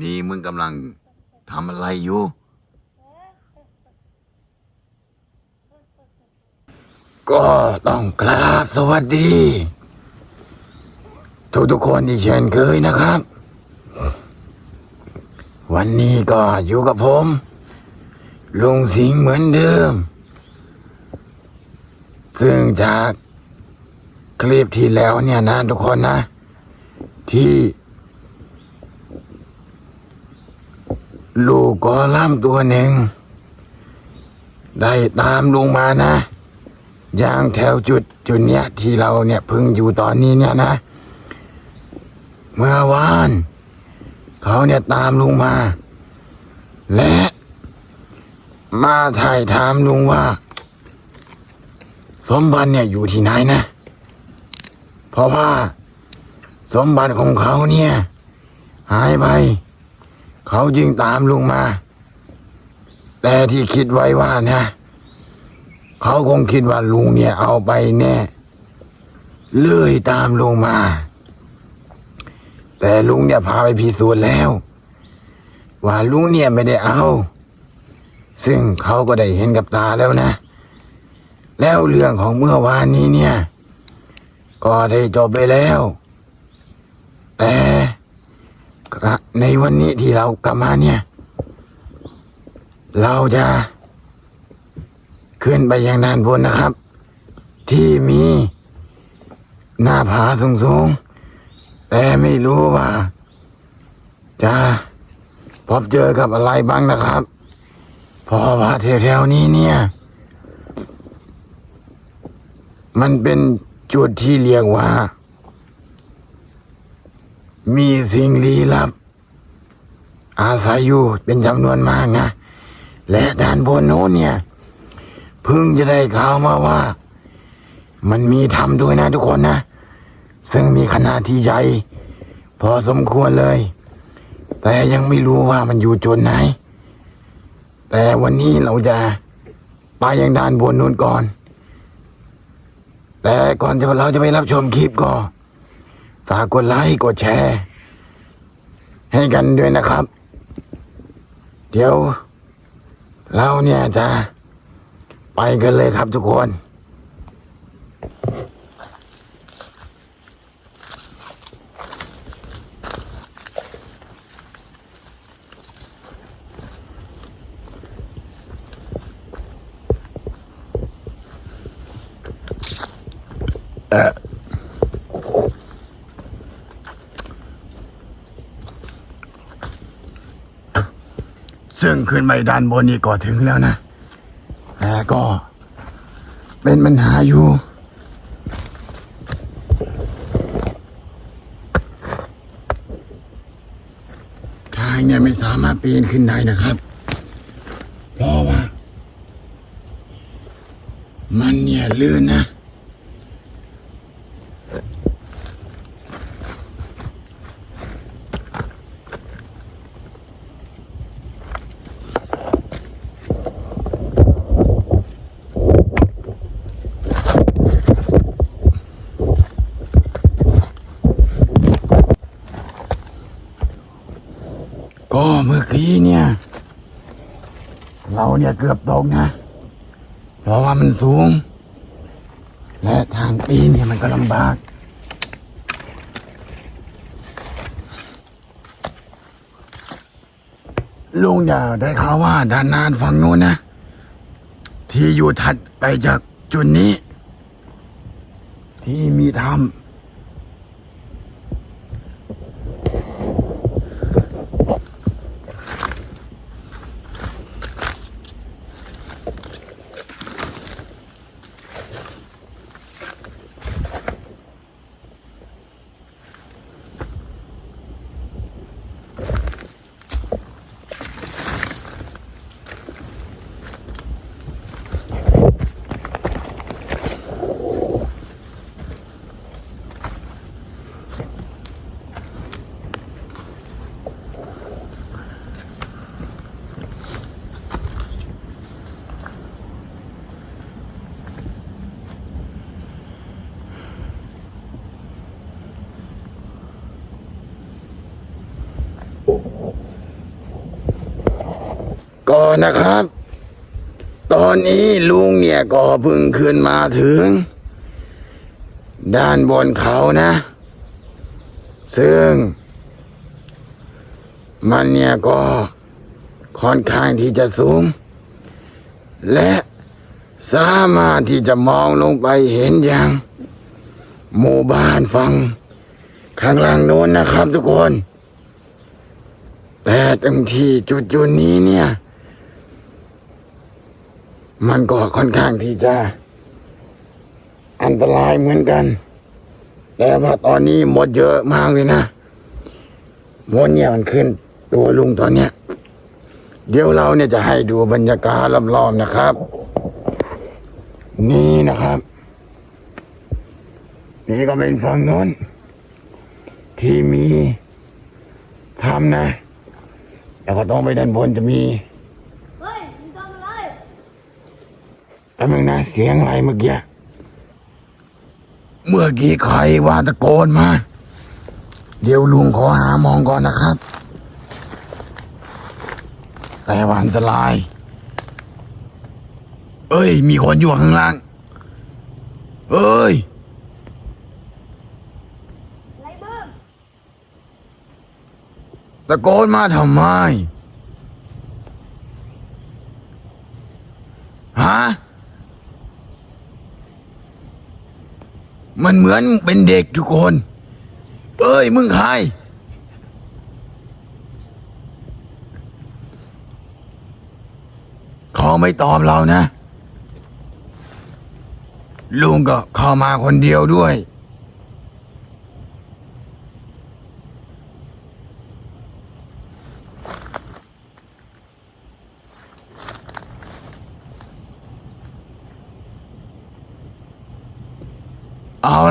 นี่มึงกำลังทำอะไรอยู่ ก็ต้องกราบสวัสดี ทุกทุกๆคนที่เช่นเคยนะครับ วันนี้ก็อยู่กับผม ลุงสิงห์เหมือนเดิม ซึ่งจากคลิปที่แล้วเนี่ยนะทุกคนนะ ที่ ลูกกอล่ำตัวหนึ่ง ได้ตามลุงมานะ อย่างแถวจุดจุดเนี้ยที่เราเนี่ยพึ่งอยู่ตอนนี้เนี่ยนะ เมื่อวาน เขาเนี่ยตามลุงมา และมาถ่ายถามลุงว่า สมบัติเนี่ยอยู่ที่ไหนนะ เพราะว่า สมบัติของเขาเนี่ย หายไป เขาจึงตามลุงมา แต่ที่คิดไว้ว่านะ เขาคงคิดว่าลุงเนี่ยเอาไปแน่เลยตามลุงมา แต่ลุงเนี่ยพาไปพิสูจน์แล้ว ว่าลุงเนี่ยไม่ได้เอา ซึ่งเขาก็ได้เห็นกับตาแล้วนะ แล้วเรื่องของเมื่อวานนี้เนี่ย ก็ได้จบไปแล้ว แต่ ในวันนี้ที่เรากลับมาเนี่ย เราจะขึ้นไปยังด้านบนนะครับ ที่มีหน้าผาสูงๆ แต่ไม่รู้ว่า จะพบเจอกับอะไรบ้างนะครับ เพราะว่าแถวๆนี้เนี่ย มันเป็นจุดที่เรียกว่า มีสิ่งลี้ลับ อาศัยอยู่เป็นจำนวนมากนะ และด้านบนโน้นเนี่ยเพิ่งจะได้ข่าวมาว่า มันมีถ้ำด้วยนะทุกคนนะ ซึ่งมีขนาดที่ใหญ่พอสมควรเลย แต่ยังไม่รู้ว่ามันอยู่จุดไหน แต่วันนี้เราจะไปยังด้านบนนู้นก่อน แต่ก่อนที่เราจะไปรับชมคลิปก็ ฝากกดไลค์กดแชร์ ให้กันด้วยนะครับ เดี๋ยว เราเนี่ยจะไปกันเลยครับทุกคน ซึ่ งขึ้นไปด้านบนนี่ก็ถึงแล้วนะแต่ก็เป็นปัญหาอยู่ทางเนี่ยไม่สามารถปีนขึ้นได้นะครับ เพราะว่า มันเนี่ยลื่นนะ ก็ เมื่อกี้เนี่ย เราเนี่ยเกือบตกนะ เพราะว่ามันสูง และทางปีนเนี่ยมันก็ลำบาก ลุงอย่าได้ข่าวว่าด้านนานฝั่งนู้นนะ ที่อยู่ถัดไปจากจุดนี้ ที่มีถ้ำ ก่อนนะครับ ตอนนี้ลุงเนี่ยก็เพิ่งขึ้นมาถึง ด้านบนเขานะ ซึ่ง มันเนี่ยก็ค่อนข้างที่จะสูง และสามารถที่จะมองลงไปเห็นอย่างหมู่บ้านฟังข้างล่างโน้นนะครับทุกคน แต่ตรงที่จุดจุดๆนี้เนี่ย มันก็ค่อนข้างที่จะ อันตรายเหมือนกัน แต่ว่าตอนนี้หมดเยอะมากเลยนะมดเนี่ยมันขึ้น ตัวลุงตอนเนี้ยเดี๋ยวเราเนี่ยจะให้ดูบรรยากาศรอบๆนะครับ นี่นะครับ นี่ก็เป็นฝั่งโน้น ที่มีทำนะ แล้วก็ต้องไปด้านบนจะมีเฮ้ยมึงทำอะไรแต่มึงนะเสียงอะไรเมื่อกี้ เมื่อกี้ใครว่าตะโกนมา เดี๋ยวลุงขอหามองก่อนนะครับ แต่ว่าอันตราย เอ้ย มีคนอยู่ข้างล่าง เอ้ย อะไรเบิ้ม ตะโกนมาทำไม ฮะ มันเหมือนเป็นเด็กทุกคน เอ้ย มึงใคร เขาไม่ตอบเรานะ ลุงก็เข้ามาคนเดียวด้วย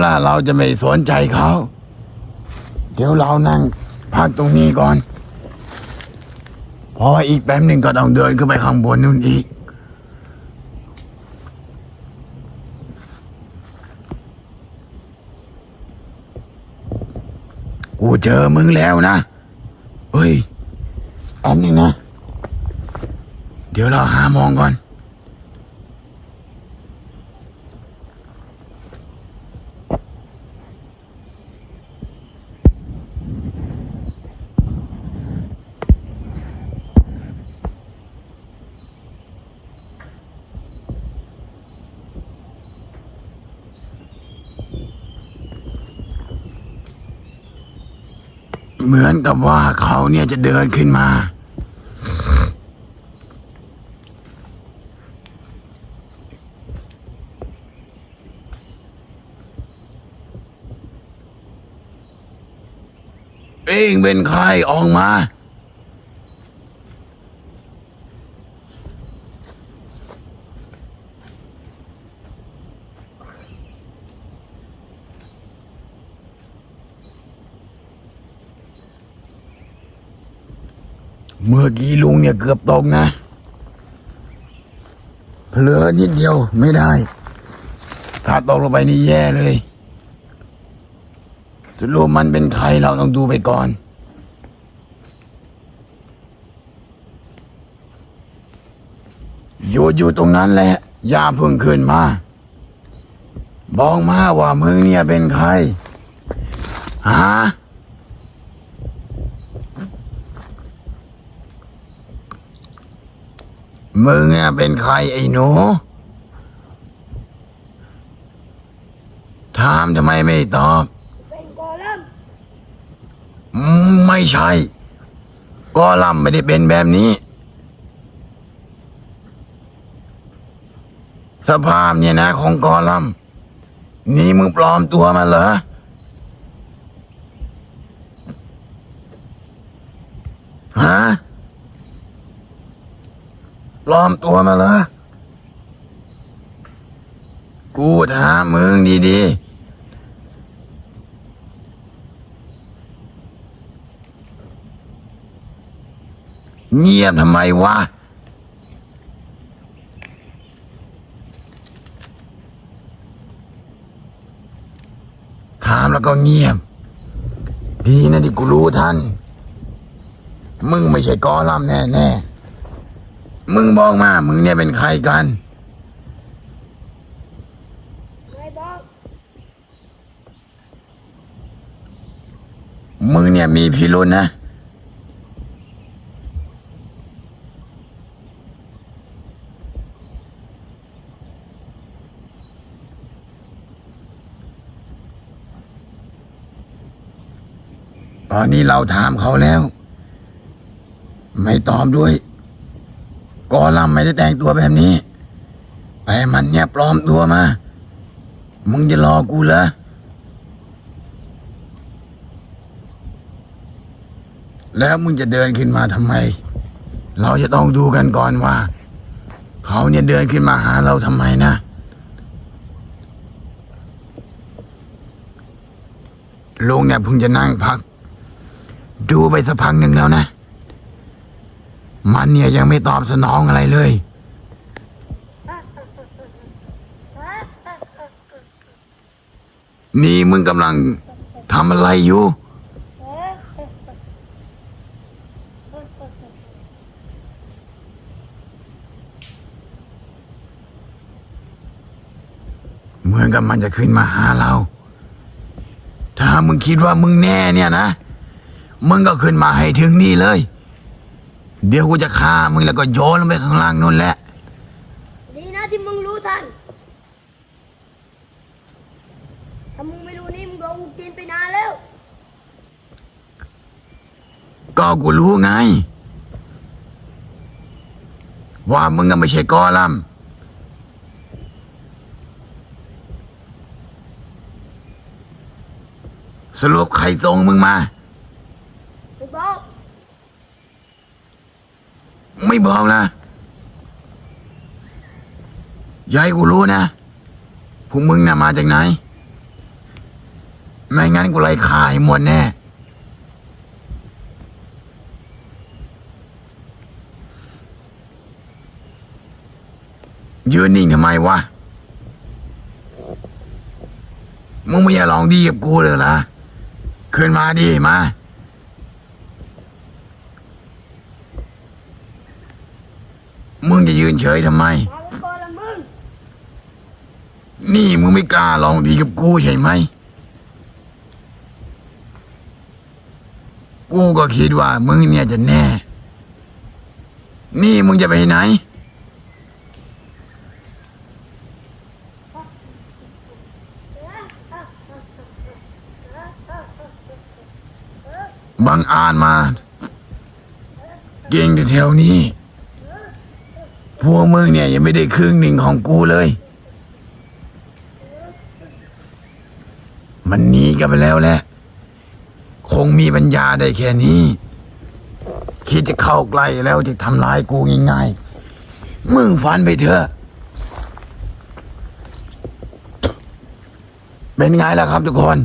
ล่ะเราจะไม่สนใจเขา เดี๋ยวเรานั่งพักตรงนี้ก่อน เพราะว่าอีกแป๊บหนึ่งก็ต้องเดินขึ้นไปข้างบนนู่นอีก กูเจอมึงแล้วนะ เฮ้ยอันนี้นะ เดี๋ยวเราหามองก่อน เหมือนกับว่าเขาเนี่ยจะเดินขึ้นมา เองเป็นใครออกมา มื่อกี้ลุงเนี่ยเกือบตกนะเผลอนิดเดียวไม่ได้ ถ้าตกลงไปนี่แย่เลย สรุปมันเป็นใครเราต้องดูไปก่อน อยู่อยู่ตรงนั้นแหละ อย่าเพิ่งขึ้นมา บอกมาว่ามึงเนี่ยเป็นใครฮะ มึงอะเป็นใครไอ้หนูถามทำไมไม่ตอบเป็นกอลัมน์อืมไม่ใช่ก็ลำไม่ได้เป็นแบบนี้ สภาพเนี่ยนะ ของกอลัมน์นี่มึงปลอมตัวมาเหรอฮะ ปลอมตัวมาเหรอ กูถามมึงดีๆเงียบทำไมวะ ถามแล้วก็เงียบ ดีนะที่กูรู้ทัน มึงไม่ใช่กอลัมแน่แน่ๆ มึงบอกมา มึงเนี่ยเป็นใครกันนายบอกมึงเนี่ยมีพิรุษนะ ตอนนี้เราถามเขาแล้ว ไม่ตอบด้วย กอลัมไม่ได้แต่งตัวแบบนี้แต่มันเนี่ยปลอมตัวมา มึงจะรอกูเหรอ แล้วมึงจะเดินขึ้นมาทำไม เราจะต้องดูกันก่อนว่า เขาเนี่ยเดินขึ้นมาหาเราทำไมนะลุงเนี่ยเพิ่งจะนั่งพัก ดูไปสักพักหนึ่งแล้วนะ มันเนี่ยยังไม่ตอบสนองอะไรเลย นี่มึงกำลังทำอะไรอยู่ เหมือนกับมันจะขึ้นมาหาเรา ถ้ามึงคิดว่ามึงแน่เนี่ยนะ มึงก็ขึ้นมาให้ถึงนี่เลย เดี๋ยวกูจะฆ่ามึงแล้วก็โยนลงไปข้างล่างนู่นแหละ ดีนะที่มึงรู้ทัน ถ้ามึงไม่รู้นี่มึงโดนกูกินไปนานแล้ว ก็กูรู้ไง ว่ามึงก็ไม่ใช่กอลัมน์สรุปใครส่งมึงมา ไม่บอก ไม่บอกนะยาให้กูรู้นะพวกมึงน่ะมาจากไหน ไม่งั้นกูไล่ขายหมดแน่ ยืนนิ่งทำไมวะ มึงไม่อยากลองดีกับกูเลยเหรอขึ้นมาดิมา มึง จะยืนเฉยทำไม นี่มึงไม่กล้าลองดีกับกูใช่ไหม กูก็คิดว่ามึงเนี่ยจะแน่ นี่มึงจะไปไหนบังอาจมา เก่งแต่แถวนี้ พวกมึงเนี่ยยังไม่ได้ครึ่งหนึ่งของกูเลย มันหนีกันไปแล้วแหละ คงมีปัญญาได้แค่นี้ คิดจะเข้าใกล้แล้วจะทำร้ายกูง่ายๆ มึงฝันไปเถอะ เป็นไงล่ะครับทุกคน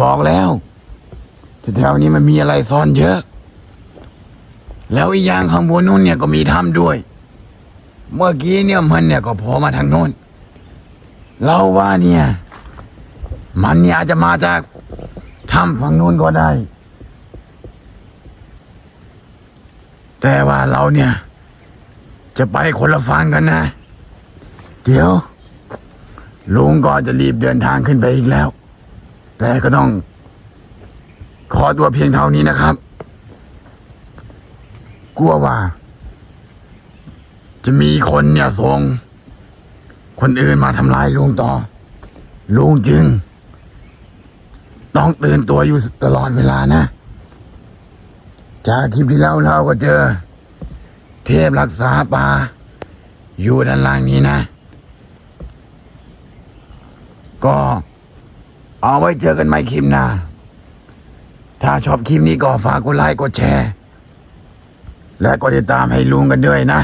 บอกแล้วแถวๆนี้มันมีอะไรซ่อนเยอะ แล้วอีกอย่างข้างบนนู้นเนี่ยก็มีถ้ำด้วย เมื่อกี้เนี่ยมันเนี่ยก็โผล่มาทางโน้น เราว่าเนี่ย มันเนี่ยอาจจะมาจากถ้ำฝั่งนู้นก็ได้ แต่ว่าเราเนี่ย จะไปคนละฝั่งกันนะ เดี๋ยว ลุงก็จะรีบเดินทางขึ้นไปอีกแล้ว แต่ก็ต้อง ขอตัวเพียงเท่านี้นะครับ กลัวว่า จะมีคนเนี่ยส่งคนอื่นมาทำลายลุงต่อ ลุงจึง ต้องตื่นตัวอยู่ตลอดเวลานะ จากคลิปที่แล้วเราก็เจอ เทพรักษาป่าอยู่ด้านล่างนี้นะ ก็เอาไว้เจอกันใหม่คลิปหน้าถ้าชอบคลิปนี้ก็ฝากกดไลค์กดแชร์ และกดติดตามให้ลุงกันด้วยนะ